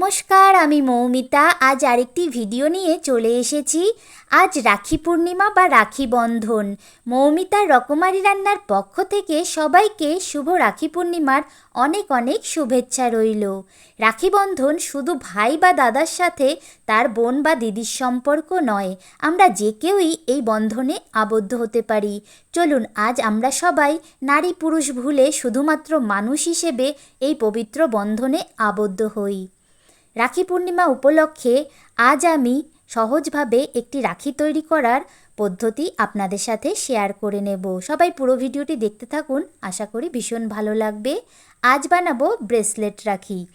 নমস্কার, আমি মৌমিতা। আজ আরেকটি ভিডিও নিয়ে চলে এসেছি। আজ রাখি পূর্ণিমা বা রাখি বন্ধন। মৌমিতার রকমারি রান্নার পক্ষ থেকে সবাইকে শুভ রাখি পূর্ণিমার অনেক অনেক শুভেচ্ছা রইল। রাখি বন্ধন শুধু ভাই বা দাদার সাথে, তার বোন বা দিদির সম্পর্ক নয়। আমরা যে কেউই এই বন্ধনে আবদ্ধ হতে পারি। চলুন, আজ আমরা সবাই নারী পুরুষ ভুলে শুধুমাত্র মানুষ হিসেবে এই পবিত্র বন্ধনে আবদ্ধ হই। রাখি পূর্ণিমা উপলক্ষে আজ আমি সহজভাবে একটি রাখি তৈরি করার পদ্ধতি আপনাদের সাথে শেয়ার করে নেব। সবাই পুরো ভিডিওটি দেখতে থাকুন, আশা করি ভীষণ ভালো লাগবে। আজ বানাবো ব্রেসলেট রাখি।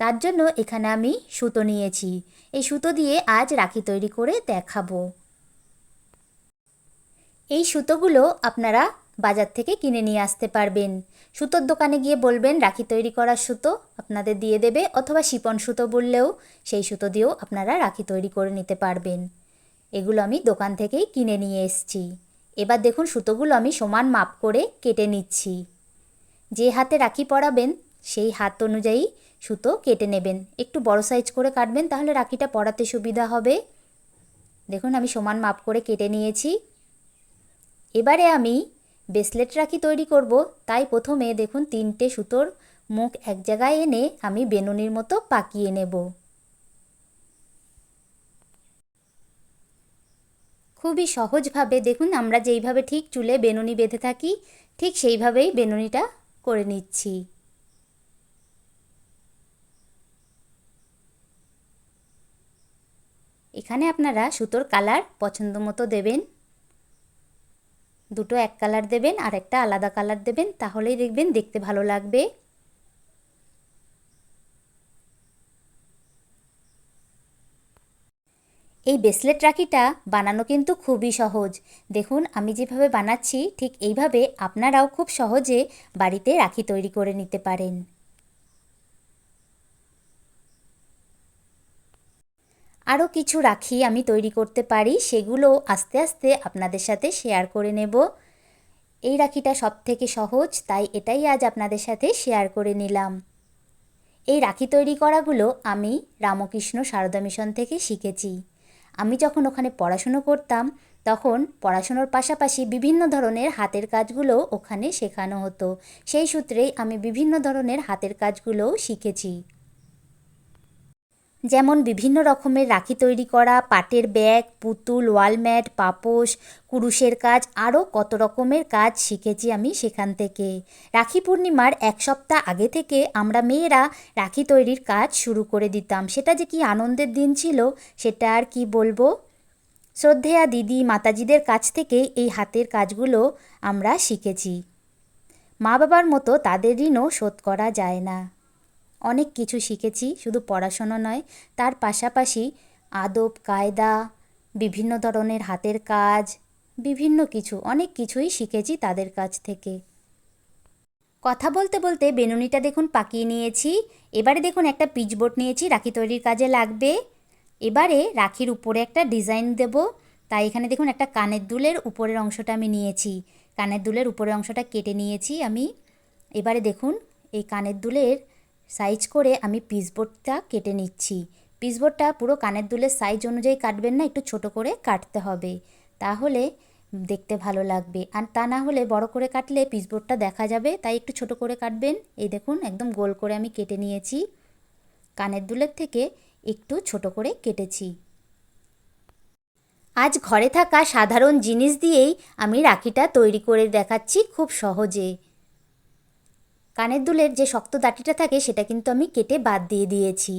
তার জন্য এখানে আমি সুতো নিয়েছি। এই সুতো দিয়ে আজ রাখি তৈরি করে দেখাবো। এই সুতোগুলো আপনারা বাজার থেকে কিনে নিয়ে আসতে পারবেন। সুতোর দোকানে গিয়ে বলবেন, রাখি তৈরি করার সুতো আপনাদের দিয়ে দেবে অথবা শিপন সুতো বললেও সেই সুতো দিয়েও আপনারা রাখি তৈরি করে নিতে পারবেন। এগুলো আমি দোকান থেকেই কিনে নিয়ে এসছি। এবার দেখুন সুতোগুলো আমি সমান মাপ করে কেটে নিচ্ছি। যে হাতে রাখি পরাবেন, সেই হাত অনুযায়ী সুতো কেটে নেবেন। একটু বড় সাইজ করে কাটবেন তাহলে রাখিটা পরাতে সুবিধা হবে। দেখুন আমি সমান মাপ করে কেটে নিয়েছি। এবারে আমি ব্রেসলেট রাখি তৈরি করব? তাই প্রথমে দেখুন তিনটে সুতোর মুখ এক জায়গায় এনে আমি বেনুনির মতো পাকিয়ে নেব। খুবই সহজভাবে দেখুন আমরা যেইভাবে ঠিক চুলে বেনুনি বেঁধে থাকি, ঠিক সেইভাবেই বেনুনিটা করে নিচ্ছি। এখানে আপনারা সুতোর কালার পছন্দ মতো দেবেন। দুটো এক কালার দেবেন আর একটা আলাদা কালার দেবেন, তাহলেই দেখবেন দেখতে ভালো লাগবে। এই ব্রেসলেট রাখিটা বানানো কিন্তু খুবই সহজ। দেখুন, আমি যেভাবে বানাচ্ছি, ঠিক এইভাবে আপনারাও খুব সহজে বাড়িতে রাখি তৈরি করে নিতে পারেন। আরও কিছু রাখি আমি তৈরি করতে পারি, সেগুলো আস্তে আস্তে আপনাদের সাথে শেয়ার করে নেব। এই রাখিটা সব থেকে সহজ, তাই এটাই আজ আপনাদের সাথে শেয়ার করে নিলাম। এই রাখি তৈরি করাগুলো আমি রামকৃষ্ণ সারদা মিশন থেকে শিখেছি। আমি যখন ওখানে পড়াশুনো করতাম, তখন পড়াশুনোর পাশাপাশি বিভিন্ন ধরনের হাতের কাজগুলো ওখানে শেখানো হতো। সেই সূত্রেই আমি বিভিন্ন ধরনের হাতের কাজগুলোও শিখেছি। যেমন বিভিন্ন রকমের রাখি তৈরি করা, পাটের ব্যাগ, পুতুল, ওয়ালম্যাট, পাপোশ, কুরুশের কাজ, আরও কত রকমের কাজ শিখেছি আমি সেখান থেকে। রাখি পূর্ণিমার এক সপ্তাহ আগে থেকে আমরা মেয়েরা রাখি তৈরির কাজ শুরু করে দিতাম। সেটা যে কি আনন্দের দিন ছিল, সেটা আর কি বলব? শ্রদ্ধেয়া দিদি, মাতাজিদের কাছ থেকে এই হাতের কাজগুলো আমরা শিখেছি। মা বাবার মতো তাদের ঋণও শোধ করা যায় না। অনেক কিছু শিখেছি, শুধু পড়াশোনা নয়, তার পাশাপাশি আদব, কায়দা, বিভিন্ন ধরনের হাতের কাজ, বিভিন্ন কিছু, অনেক কিছুই শিখেছি তাদের কাছ থেকে। কথা বলতে বলতে বেনুনিটা দেখুন পাকিয়ে নিয়েছি, এবারে দেখুন একটা পিচবোর্ড নিয়েছি, রাখি তৈরির কাজে লাগবে। এবারে রাখির উপরে একটা ডিজাইন দেব, তাই এখানে দেখুন একটা কানের দুলের উপরের অংশটা আমি নিয়েছি, কানের দুলের উপরের অংশটা কেটে নিয়েছি আমি। এবারে দেখুন এই কানের দুলের সাইজ করে আমি পিসবোর্ডটা কেটে নিচ্ছি। পিসবোর্ডটা পুরো কানের দুলের সাইজ অনুযায়ী কাটবেন না, একটু ছোট করে কাটতে হবে। তাহলে দেখতে ভালো লাগবে। আর তা না হলে বড় করে কাটলে পিসবোর্ডটা দেখা যাবে, তাই একটু ছোট করে কাটবেন। এই দেখুন, একদম গোল করে আমি কেটে নিয়েছি। কানের দুলের থেকে একটু ছোট করে কেটেছি। আজ ঘরে থাকা সাধারণ জিনিস দিয়েই আমি রাখিটা তৈরি করে দেখাচ্ছি খুব সহজে। কানের দুলের যে শক্ত দাঁটিটা থাকে সেটা কিন্তু আমি কেটে বাদ দিয়ে দিয়েছি।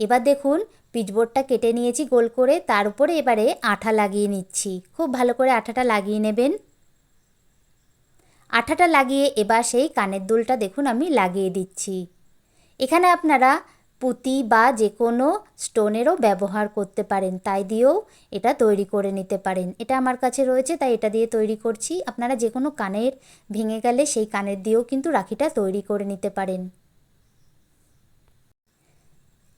এবার দেখুন পিচবোর্ডটা কেটে নিয়েছি গোল করে, তার উপরে এবারে আঠা লাগিয়ে নিচ্ছি। খুব ভালো করে আঠাটা লাগিয়ে নেবেন। আঠাটা লাগিয়ে এবার সেই কানের দুলটা দেখুন আমি লাগিয়ে দিচ্ছি। এখানে আপনারা পুঁতি বা যে কোনো স্টোনেরও ব্যবহার করতে পারেন, তাই দিয়েও এটা তৈরি করে নিতে পারেন। এটা আমার কাছে রয়েছে, তাই এটা দিয়ে তৈরি করছি। আপনারা যে কোনো কানের ভেঙে গেলে সেই কানের দিয়েও কিন্তু রাখিটা তৈরি করে নিতে পারেন।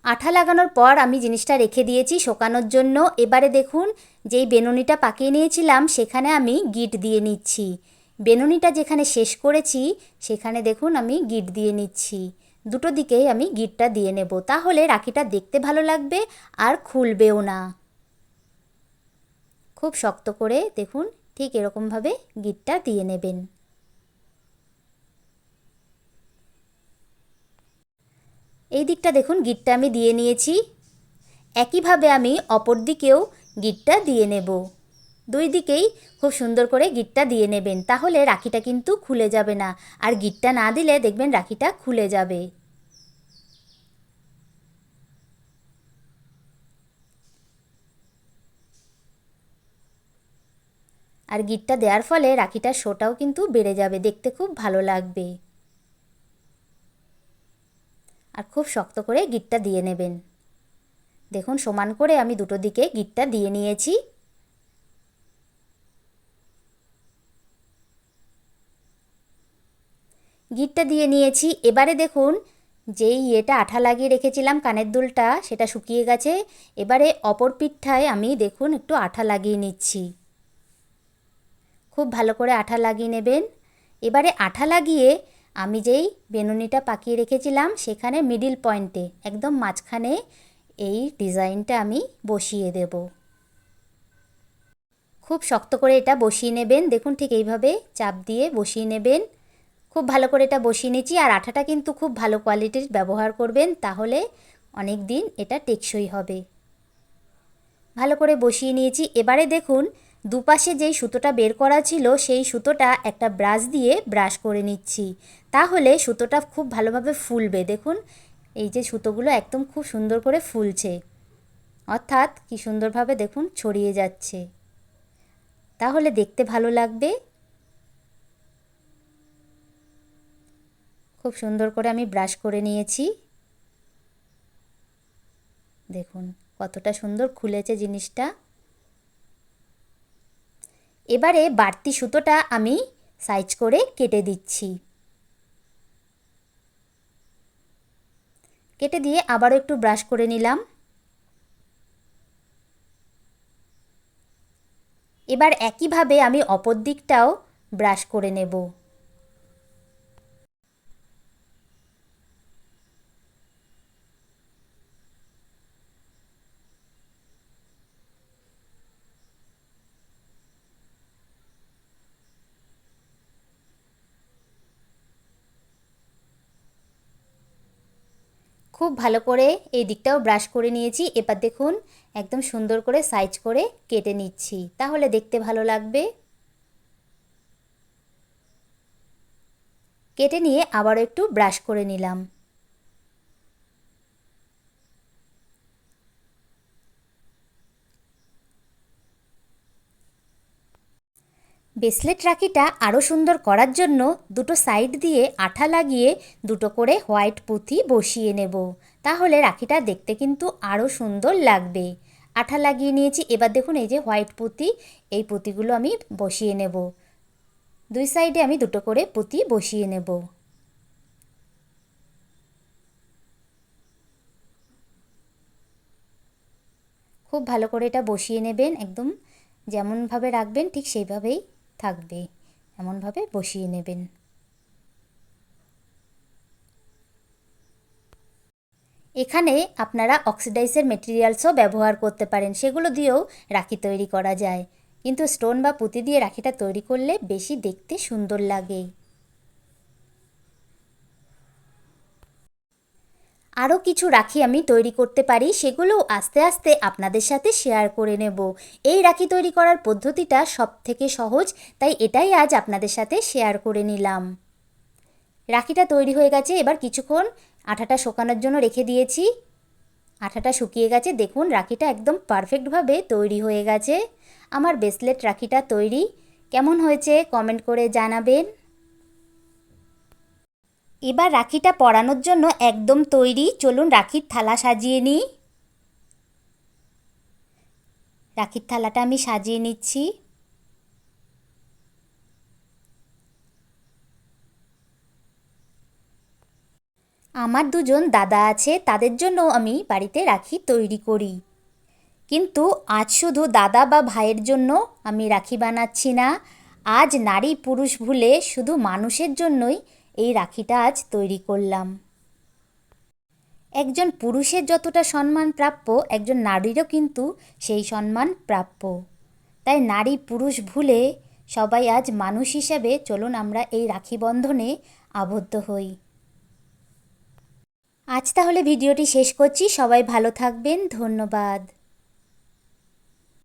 আঠা লাগানোর পর আমি জিনিসটা রেখে দিয়েছি শোকানোর জন্য। এবারে দেখুন, যেই বেনুনিটা পাকিয়ে নিয়েছিলাম, সেখানে আমি গিট দিয়ে নিচ্ছি। বেনুনিটা যেখানে শেষ করেছি, সেখানে দেখুন আমি গিট দিয়ে নিচ্ছি। দুটো দিকেই আমি গিটটা দিয়ে নেব। তাহলে রাখিটা দেখতে ভালো লাগবে আর খুলবেও না। খুব শক্ত করে দেখুন, ঠিক এরকমভাবে গিটটা দিয়ে নেবেন। এই দিকটা দেখুন, গিটটা আমি দিয়ে নিয়েছি। একইভাবে আমি অপর দিকেও গিটটা দিয়ে নেব। দুই দিকেই খুব সুন্দর করে গিটটা দিয়ে নেবেন। তাহলে রাখিটা কিন্তু খুলে যাবে না। আর গিটটা না দিলে দেখবেন রাখিটা খুলে যাবে। আর গিটটা দেওয়ার ফলে রাখিটার শোটাও কিন্তু বেড়ে যাবে। দেখতে খুব ভালো লাগবে। আর খুব শক্ত করে গিটটা দিয়ে নেবেন। দেখুন, সমান করে আমি দুটো দিকে গিটটা দিয়ে নিয়েছি। গিটটা দিয়ে নিয়েছি। এবারে দেখুন, যেই ইয়েটা আঠা লাগিয়ে রেখেছিলাম, কানের দুলটা, সেটা শুকিয়ে গেছে। এবারে অপর পিঠায় আমি দেখুন, একটু আঠা লাগিয়ে নিচ্ছি। খুব ভালো করে আঠা লাগিয়ে নেবেন। এবারে আঠা লাগিয়ে আমি যেই বেনুনিটা পাকিয়ে রেখেছিলাম সেখানে মিডিল পয়েন্টে একদম মাঝখানে এই ডিজাইনটা আমি বসিয়ে দেব। খুব শক্ত করে এটা বসিয়ে নেবেন। দেখুন ঠিক এইভাবে চাপ দিয়ে বসিয়ে নেবেন। খুব ভালো করে এটা বসিয়ে নিচ্ছি আর আঠাটা কিন্তু খুব ভালো কোয়ালিটির ব্যবহার করবেন তাহলে অনেক দিন এটা টেকসই হবে। ভালো করে বসিয়ে নিয়েছি। এবারে দেখুন দুপাশে যেই সুতোটা বের করা ছিল, সেই সুতোটা একটা ব্রাশ দিয়ে ব্রাশ করে নিচ্ছি। তাহলে সুতোটা খুব ভালোভাবে ফুলবে, দেখুন। এই যে সুতোগুলো একদম খুব সুন্দর করে ফুলছে। অর্থাৎ কি সুন্দরভাবে দেখুন ছড়িয়ে যাচ্ছে। তাহলে দেখতে ভালো লাগবে। খুব সুন্দর করে আমি ব্রাশ করে নিয়েছি। দেখুন কতটা সুন্দর খুলেছে জিনিসটা। এবারে বাড়তি সুতোটা আমি সাইজ করে কেটে দিচ্ছি। কেটে দিয়ে আবারও একটু ব্রাশ করে নিলাম। এবার একইভাবে আমি অপর দিকটাও ব্রাশ করে নেব। খুব ভালো করে এই দিকটাও ব্রাশ করে নিয়েছি। এবার দেখুন, একদম সুন্দর করে সাইজ করে কেটে নিচ্ছি। তাহলে দেখতে ভালো লাগবে। কেটে নিয়ে আবারও একটু ব্রাশ করে নিলাম। ব্রেসলেট রাখিটা আরও সুন্দর করার জন্য দুটো সাইড দিয়ে আঠা লাগিয়ে দুটো করে হোয়াইট পুঁথি বসিয়ে নেব। তাহলে রাখিটা দেখতে কিন্তু আরও সুন্দর লাগবে। আঠা লাগিয়ে নিয়েছি, এবার দেখুন এই যে হোয়াইট পুঁতি এই পুঁতিগুলো আমি বসিয়ে নেব। দুই সাইডে আমি দুটো করে পুঁতি বসিয়ে নেব। খুব ভালো করে এটা বসিয়ে নেবেন, একদম যেমনভাবে রাখবেন ঠিক সেইভাবেই থাকবে, এমনভাবে বসিয়ে নেবেন। এখানে আপনারা অক্সিডাইজের মেটেরিয়ালসও ব্যবহার করতে পারেন, সেগুলো দিয়েও রাখি তৈরি করা যায়। কিন্তু স্টোন বা পুঁতি দিয়ে রাখিটা তৈরি করলে বেশি দেখতে সুন্দর লাগে। আরও কিছু রাখি আমি তৈরি করতে পারি, সেগুলোও আস্তে আস্তে আপনাদের সাথে শেয়ার করে নেব। এই রাখি তৈরি করার পদ্ধতিটা সব থেকে সহজ, তাই এটাই আজ আপনাদের সাথে শেয়ার করে নিলাম। রাখিটা তৈরি হয়ে গেছে, এবার কিছুক্ষণ আঠাটা শোকানোর জন্য রেখে দিয়েছি। আঠাটা শুকিয়ে গেছে, দেখুন রাখিটা একদম পারফেক্টভাবে তৈরি হয়ে গেছে। আমার ব্রেসলেট রাখিটা তৈরি। কেমন হয়েছে? কমেন্ট করে জানাবেন। এবার রাখিটা পরানোর জন্য একদম তৈরি। চলুন রাখির থালা সাজিয়ে নিই। রাখির থালাটা আমি সাজিয়ে নিচ্ছি। আমার দুজন দাদা আছে, তাদের জন্য আমি বাড়িতে রাখি তৈরি করি। কিন্তু আজ শুধু দাদা বা ভাইয়ের জন্য আমি রাখি বানাচ্ছি না। আজ নারী পুরুষ ভুলে শুধু মানুষের জন্যই এই রাখিটা আজ তৈরি করলাম। একজন পুরুষের যতটা সম্মান প্রাপ্য, একজন নারীরও কিন্তু সেই সম্মান প্রাপ্য। তাই নারী পুরুষ ভুলে সবাই আজ মানুষ হিসাবে চলুন আমরা এই রাখি বন্ধনে আবদ্ধ হই। আজ তাহলে ভিডিওটি শেষ করছি। সবাই ভালো থাকবেন। ধন্যবাদ।